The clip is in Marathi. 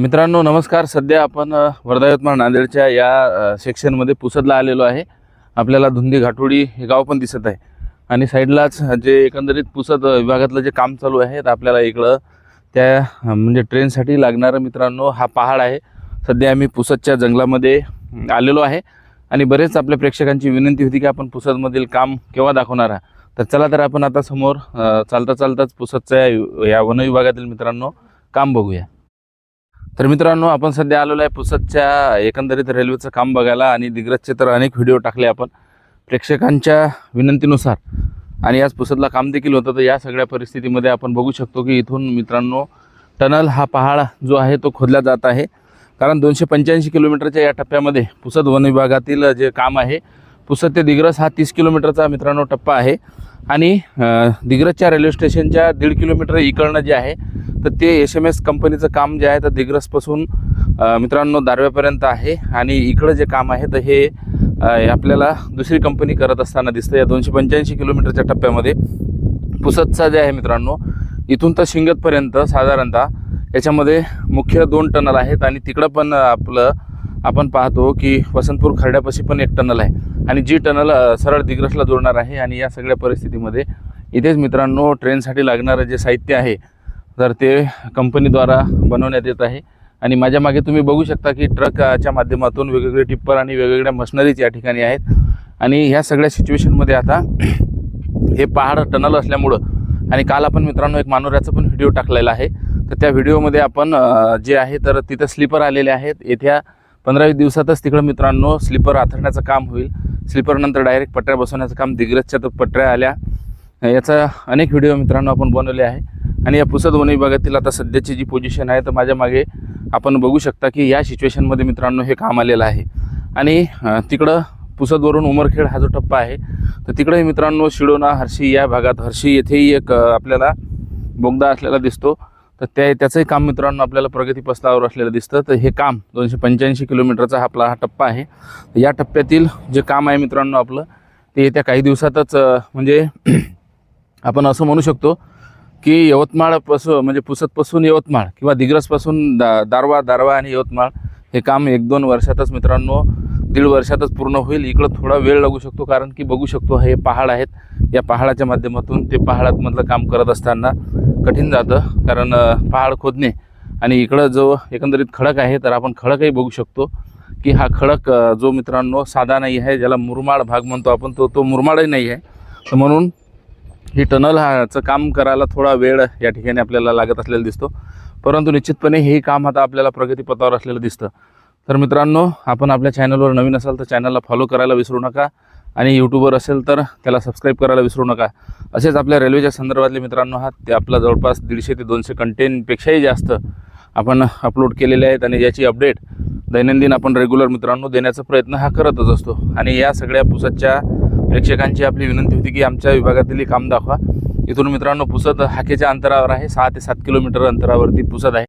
मित्रांनो नमस्कार. सध्या आपण वर्धा यवतमाळ नांदेडच्या या सेक्शनमध्ये पुसदला आलेलो आहे. आपल्याला धुंदी घाटोडी हे गाव पण दिसत आहे. आणि साईडलाच जे एकंदरीत पुसद विभागातलं जे काम चालू आहे तर आपल्याला इकडं त्या म्हणजे ट्रेनसाठी लागणारं मित्रांनो हा पहाड आहे. सध्या आम्ही पुसदच्या जंगलामध्ये आलेलो आहे. आणि बरेच आपल्या प्रेक्षकांची विनंती होती की आपण पुसदमधील काम केव्हा दाखवणार आहात. तर चला तर आपण आता समोर चालता चालताच पुसदच्या या- वनविभागातील मित्रांनो काम बघूया. तर मित्रांनो आपण सध्या आलेलो आहे पुसदच्या एकंदरीत रेल्वेचं काम बघायला आणि दिग्रजचे तर अनेक व्हिडिओ टाकले आपण प्रेक्षकांच्या विनंतीनुसार. आणि आज पुसदला काम देखील होतं तर या सगळ्या परिस्थितीमध्ये आपण बघू शकतो की इथून मित्रांनो टनल हा पहाड जो आहे तो खोदला जात आहे. कारण दोनशे पंच्याऐंशी किलोमीटरच्या या टप्प्यामध्ये पुसद वन विभागातील जे काम आहे पुसद ते दिग्रस हा तीस किलोमीटरचा मित्रांनो टप्पा आहे. आणि दिग्रजच्या रेल्वे स्टेशनच्या दीड किलोमीटर इकडनं जे आहे तर ते एस एम एस कंपनीचं काम जे आहे तर दिग्रसपासून मित्रांनो दारव्यापर्यंत आहे. आणि इकडं जे काम आहे तर हे आपल्याला दुसरी कंपनी करत असताना दिसतं या दोनशे पंच्याऐंशी किलोमीटरच्या टप्प्यामध्ये पुसदचा जे आहे मित्रांनो इथून तर शिंगतपर्यंत साधारणतः याच्यामध्ये मुख्य दोन टनल आहेत. आणि तिकडं पण आपलं आपण पाहतो की वसंतपूर खर्ड्यापाशी पण एक टनल आहे. आणि जी टनल सरळ दिग्रसला जोडणार आहे. आणि या सगळ्या परिस्थितीमध्ये इथेच मित्रांनो ट्रेनसाठी लागणारं जे साहित्य आहे तर ते कंपनीद्वारा बनवण्यात येत आहे. आणि माझ्या मागे तुम्ही बघू शकता की ट्रकच्या माध्यमातून वेगवेगळे टिप्पर आणि वेगवेगळ्या मशिनरीज या ठिकाणी आहेत. आणि ह्या सगळ्या सिच्युएशनमध्ये आता हे पहाड टनल असल्यामुळं आणि काल आपण मित्रांनो एक मानोऱ्याचा पण व्हिडिओ टाकलेला आहे. तर त्या व्हिडिओमध्ये आपण जे आहे तर तिथं स्लीपर आलेले आहेत. येत्या पंधरावीस दिवसातच तिकडं मित्रांनो स्लीपर आथरण्याचं काम होईल. स्लीपरनंतर डायरेक्ट पटऱ्या बसवण्याचं काम दिग्रजच्या तर पटऱ्या आल्या. याचा अनेक व्हिडिओ मित्रांनो आपण बनवले आहे. आणि या पुसद वन विभागातील आता सध्याची जी पोझिशन आहे तर माझ्या मागे आपण बघू शकता की या सिच्युएशनमध्ये मित्रांनो हे काम आलेलं आहे. आणि तिकडं पुसदवरून उमरखेड हा जो टप्पा आहे तर तिकडे मित्रांनो शिडोना हर्षी या भागात हर्षी येथेही एक आपल्याला बोगदा असलेला दिसतो. तर त्या त्याचंही काम मित्रांनो आपल्याला प्रगती पस्तावर असलेलं दिसतं. तर हे काम दोनशे पंच्याऐंशी किलोमीटरचा आपला हा टप्पा आहे. तर या टप्प्यातील जे काम आहे मित्रांनो आपलं ते येत्या काही दिवसातच म्हणजे आपण असं म्हणू शकतो की यवतमाळपासून म्हणजे पुसतपासून यवतमाळ किंवा दिग्रसपासून दा दारवा दारवा आणि यवतमाळ हे काम एक दोन वर्षातच मित्रांनो दीड वर्षातच पूर्ण होईल. इकडं थोडा वेळ लागू शकतो कारण की बघू शकतो हे पहाड आहेत. या पहाडाच्या माध्यमातून ते पहाडातमधलं काम करत असताना कठीण जातं कारण पहाड खोदणे आणि इकडं जो एकंदरीत खडक आहे तर आपण खडकही बघू शकतो की हा खडक जो मित्रांनो साधा नाही आहे ज्याला मुरमाड भाग म्हणतो आपण तो तो मुरमाडही नाही आहे. तर म्हणून ही टनल हाचं काम करायला थोडा वेळ या ठिकाणी आपल्याला लागत असलेला दिसतो. परंतु निश्चितपणे हे काम आता आपल्याला प्रगतीपथावर असलेलं दिसतं. तर मित्रांनो आपण आपल्या चॅनलवर नवीन असाल तर चॅनलला फॉलो करायला विसरू नका आणि यूट्यूबवर असेल तर त्याला सबस्क्राईब करायला विसरू नका. असेच आपल्या रेल्वेच्या संदर्भातले मित्रांनो हा ते आपला जवळपास दीडशे ते दोनशे कंटेंटपेक्षाही जास्त आपण अपलोड केलेले आहेत आणि याची अपडेट दैनंदिन आपण रेग्युलर मित्रांनो देण्याचा प्रयत्न हा करतच असतो. आणि या सगळ्या पुसदच्या प्रेक्षकांची आपली विनंती होती की आमच्या विभागातील काम दाखवा. इथून मित्रांनो पुसद हाकेच्या अंतरावर आहे. सहा ते सात किलोमीटर अंतरावरती पुसद आहे.